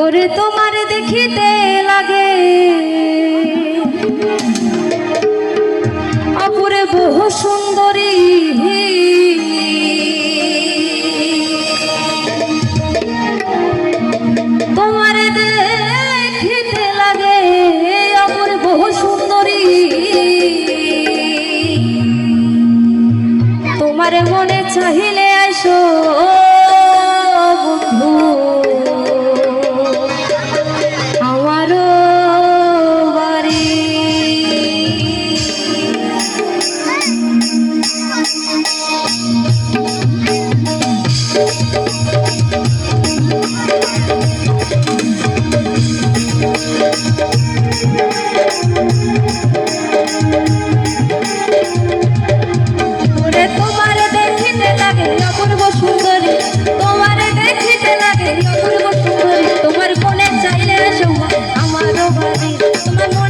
ওরে তোমার দেখিতে লাগে। অপুরে বহু সুন্দরী। তোমার দেখিতে লাগে অপুরে বহু সুন্দরী। তোমার মনে চাহিলে আসো বন্ধু। মনে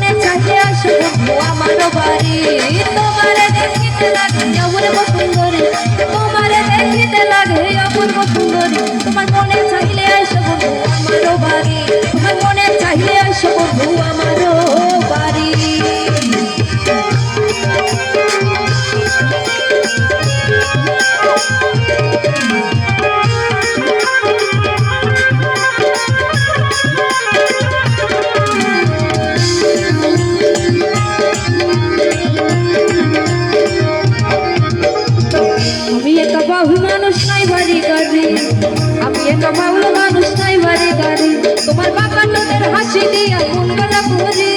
বাহু মানুষ নাই বাড়ি গাড়ি তোমার বাবা তোদের হাসি দিয়া মঙ্গলা করি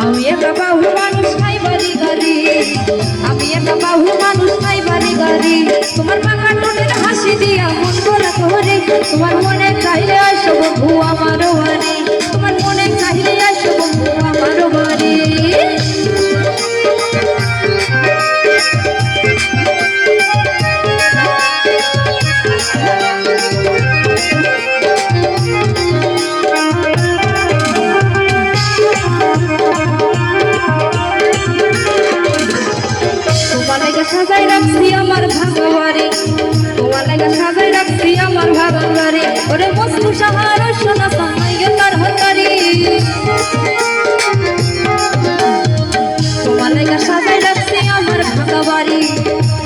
আমি একা বাহু মানুষ নাই বাড়ি গাড়ি আমি একা বাহু মানুষ নাই বাড়ি মনে চাইলে আসো বন্ধু আমারও বাড়ি সাহার সোনা সামাই তার হতারি তোমার লাগা সাজাই রাখছি আমার ভাগবারে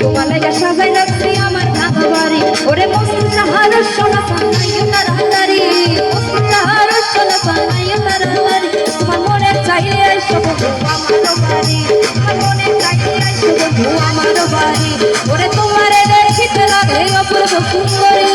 তোমার লাগা সাজাই রাখছি আমার ভাগবারে ওরে মস্তু সাহার সোনা সামাই তার হতারি মস্তু সাহার সোনা সামাই তার হতারি তোমার মনে চাইলে বন্ধু আমার বাড়ি। তোমার মনে চাইলে বন্ধু আমার বাড়ি। ওরে তোমারে দেখিতে লাগে অপূর্ব সুন্দরী।